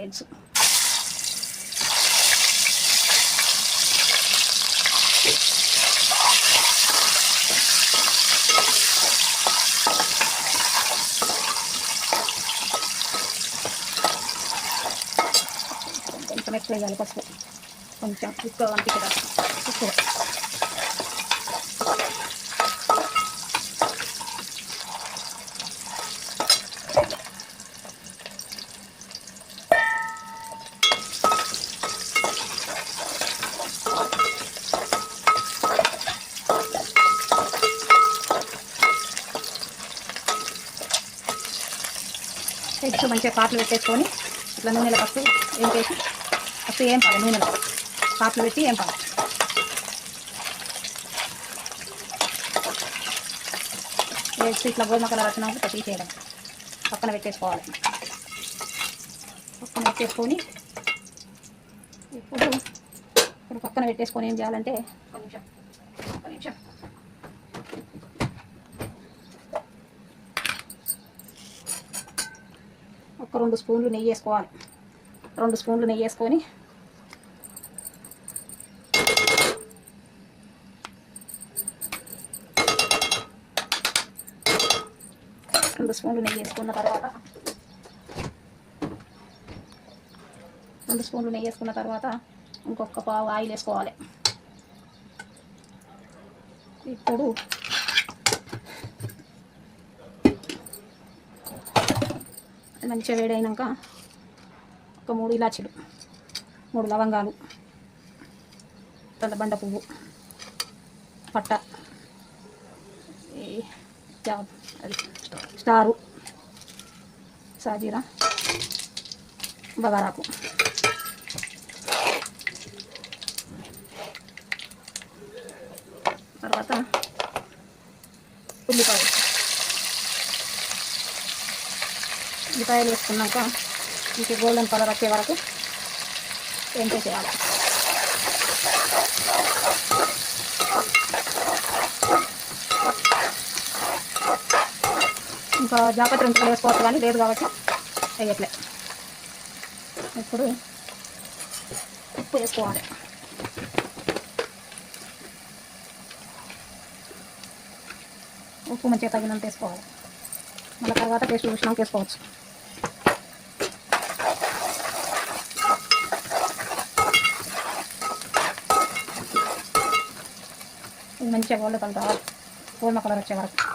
Eggs కొంచెం ఎక్కువ వేయాలి పసుపు కొంచెం ఎక్కువ ఎక్కువ మంచిగా పాటలు పెట్టేసుకొని ఇట్లా నూనెలో ఫస్ట్ ఏం చేసి ఫస్ట్ ఏం పాలి నూనెలో. పాటలు పెట్టి ఏం పాలి వేసి ఇట్లా గోధుమ కలర్ వచ్చినాక ఇట్లా తీసేయడం. పక్కన పెట్టేసుకోవాలి. పక్కన పెట్టేసుకొని ఇప్పుడు ఇప్పుడు పక్కన పెట్టేసుకొని ఏం చేయాలంటే ఒక నిమిషం ఒక నిమిషం ఒక రెండు స్పూన్లు నెయ్యి వేసుకోవాలి. రెండు స్పూన్లు నెయ్యి వేసుకొని రెండు స్పూన్లు నెయ్యి వేసుకున్న తర్వాత రెండు స్పూన్లు నెయ్యి వేసుకున్న తర్వాత ఇంకొక పావు ఆయిల్ వేసుకోవాలి. ఇప్పుడు మంచిగా వేడైనాక ఒక మూడు ఇలాచీలు మూడు లవంగాలు బండ పువ్వు పట్ట ఈ అది స్టారు సాజీరా బగారాకు. తర్వాత ఉల్లిపాయలు. ఉల్లిపాయలు వేసుకున్నాక ఇంక గోల్డెన్ కలర్ వచ్చే వరకు వేయించేసేయాలి ఇంకా జాగ్రత్త ఇంకా వేసుకోవచ్చు కానీ లేదు కాబట్టి వేయట్లే. ఇప్పుడు ఉప్పు వేసుకోవాలి. ఉప్పు మంచిగా తగినంత వేసుకోవాలి. మళ్ళీ తర్వాత టేస్ట్ చూసినాక వేసుకోవచ్చు. మంచిగా గోల్డ్ కలర్ రావాలి. గోల్డ్ కలర్ వచ్చే వరకు.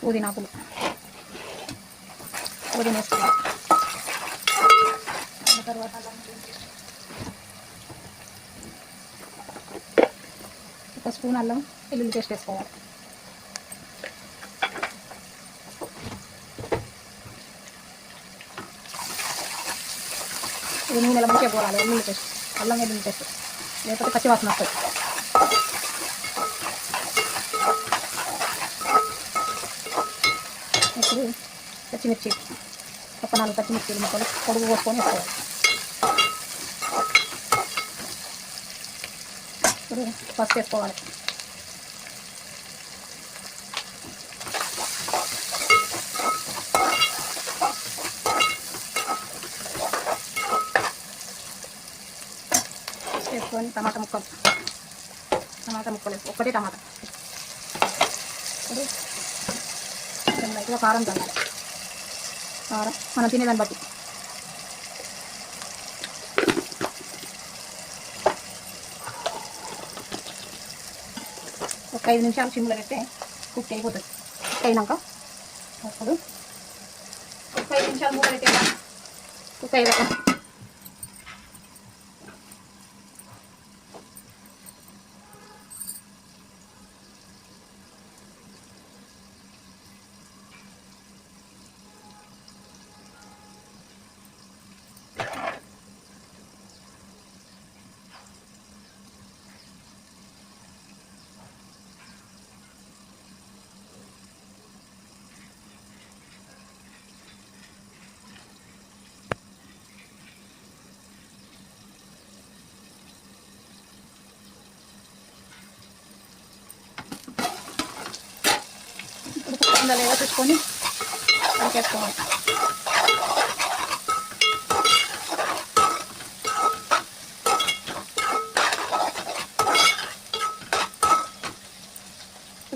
పుదీనాకులు పుదీనా వేసుకోవాలి దాని తర్వాత అల్లం పేస్ట్. ఒక స్పూన్ అల్లం వెల్లుల్లి పేస్ట్ వేసుకోవాలి ఇది నూనెలో మంచిగా పోరాలి వెల్లుల్లి పేస్ట్ అల్లం వెల్లుల్లి పేస్ట్ లేకపోతే పచ్చి వాసన వస్తుంది పచ్చిమిర్చి ఒక నాలుగు పచ్చిమిర్చి ముక్కలు పొడుగు కోసుకొని వేసుకోవాలి. ఇప్పుడు పసుపు వేసుకోవాలి. వేసుకొని టమాటా ముక్కలు. టమాటా ముక్కలు వేసుకో ఒకటే టమాటా. ఇప్పుడు కారం తగ్గాలి. కారం మనం తినేదాన్ని బట్టి. ఒక ఐదు నిమిషాలు సిమ్లో పెడితే కుక్ అయిపోతుంది. కుక్ అయినాక అప్పుడు ఒక ఐదు నిమిషాలు మూత పెట్టే కుక్ అయ్యాక ఇప్పుడు లేదా చూసుకొని ఉడికేసుకోవాలి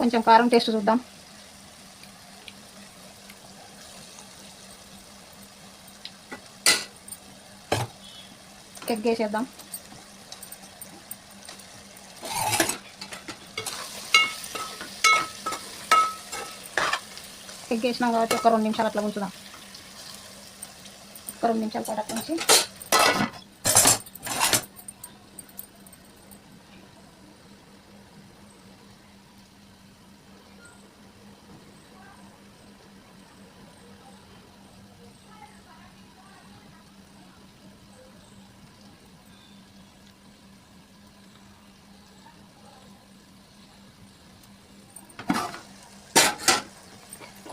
కొంచెం కారం టేస్ట్ చూద్దాం. ఎగ్ వేసేద్దాం ఎగ్ కాబట్టి ఒక రెండు నిమిషాలు అట్లా ఉంచుదాం. ఒక రెండు నిమిషాల పాటు అట్లా ఉంచి.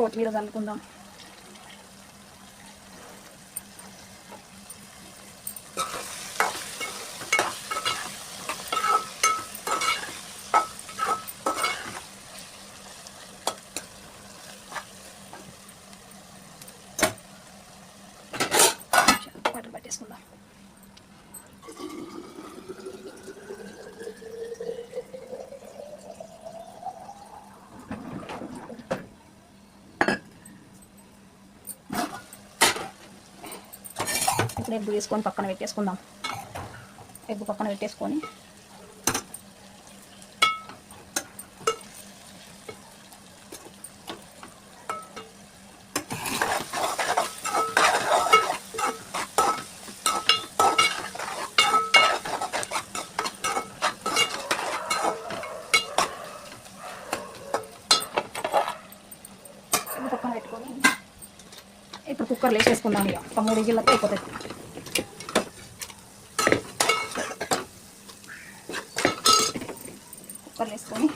కొత్తిమీర చల్లుకుందాం వాటర్ పట్టేసుకుందాం ఇప్పుడు ఎగ్గు తీసుకొని పక్కన పెట్టేసుకుందాం. ఎగ్గు పక్కన పెట్టేసుకొని. పక్కన పెట్టుకొని ఇప్పుడు కుక్కర్లో వేసేసుకుందాం ఇక. ఒక మూడు గిళ్ళతో అయిపోతుంది కుక్కర్లో వేసుకొని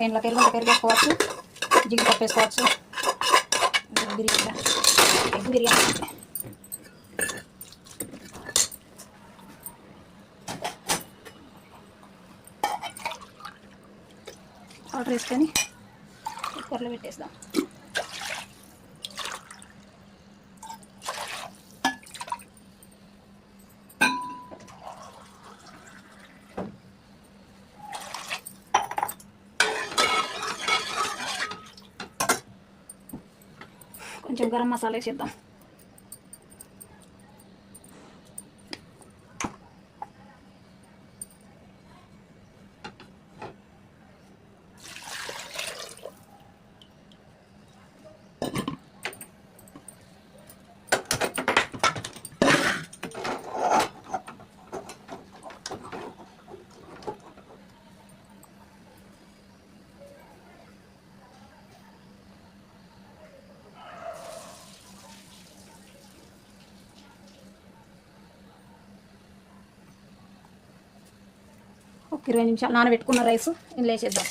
ఇంకా ఇంట్లో పెరుగు పెరుగు వేసుకోవచ్చు జీడిపప్పు వేసుకోవచ్చు egg biryani egg biryani order వేసుకొని కుక్కర్లో పెట్టేస్తాం కొంచెం గరం మసాలా వేసేద్దాం ఒక ఇరవై నిమిషాలు నానబెట్టుకున్న రైస్ ఇందులో వేసేద్దాం.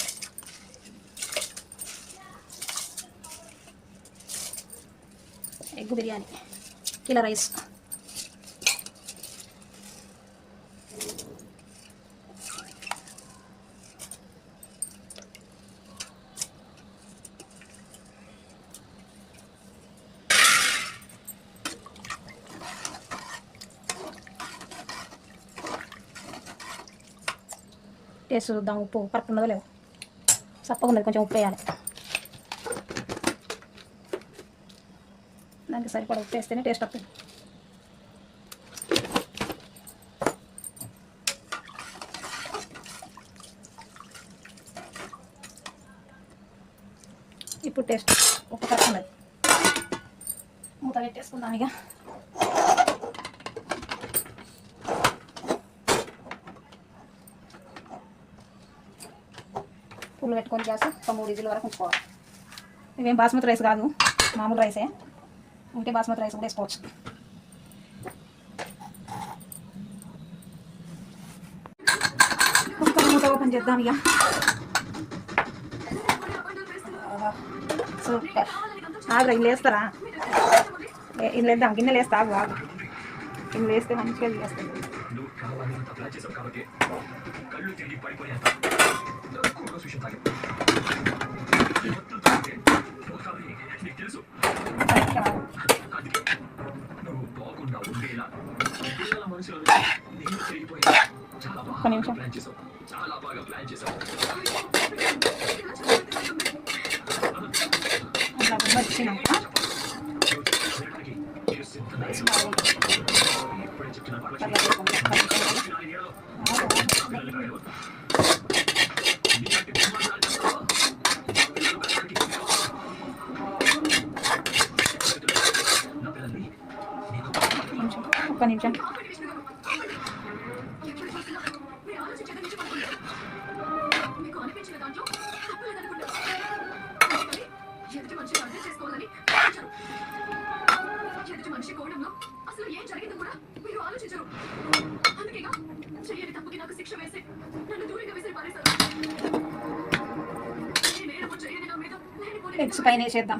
Egg biryani kilo rice. Taste చూద్దాం ఉప్పు కరెక్ట్ ఉన్నదో లేవు సప్పగా ఉన్నది కొంచెం ఉప్పు వేయాలి దానికి సరిపడా ఉప్పు వేస్తేనే టేస్ట్ వస్తుంది ఇప్పుడు టేస్ట్ ఉప్పు కరెక్ట్ ఉన్నది మూత పెట్టేసుకుందాం ఇక పెట్టుకొని గ్యాస్ ఒక మూడు ఇజుల వరకు ఉంచుకోవాలి. ఇవేం బాస్మతి రైస్ కాదు మామూలు రైసే. ఉంటే బాస్మతి రైస్ కూడా వేసుకోవచ్చు. కుక్కర్ మూత ఓపెన్ చేద్దాం ఇక. సూపర్. ఆగ్రా ఇల్లు వేస్తారా ఏ- ఇల్లు వేద్దాం గిన్నెలు వేస్తా ఆగు ఆగు. ఇల్లు వేస్తే మంచిగా చేస్తుంది కళ్ళు తిరిగి పడిపోయాను ఎక్కువగా సుషం తాగావు ఈ మొత్తం తాగితే నువ్వు కావాలి నీకు తెలుసు అందుకే నువ్వు బాగుండా ఉండేలా పిల్లల మనసులో నేను తిరిగిపోయా చాలా ఒక్క బాగా నిమిషం. మీద లేనిపోని ఎగ్స్ పైన వేసేద్దాం.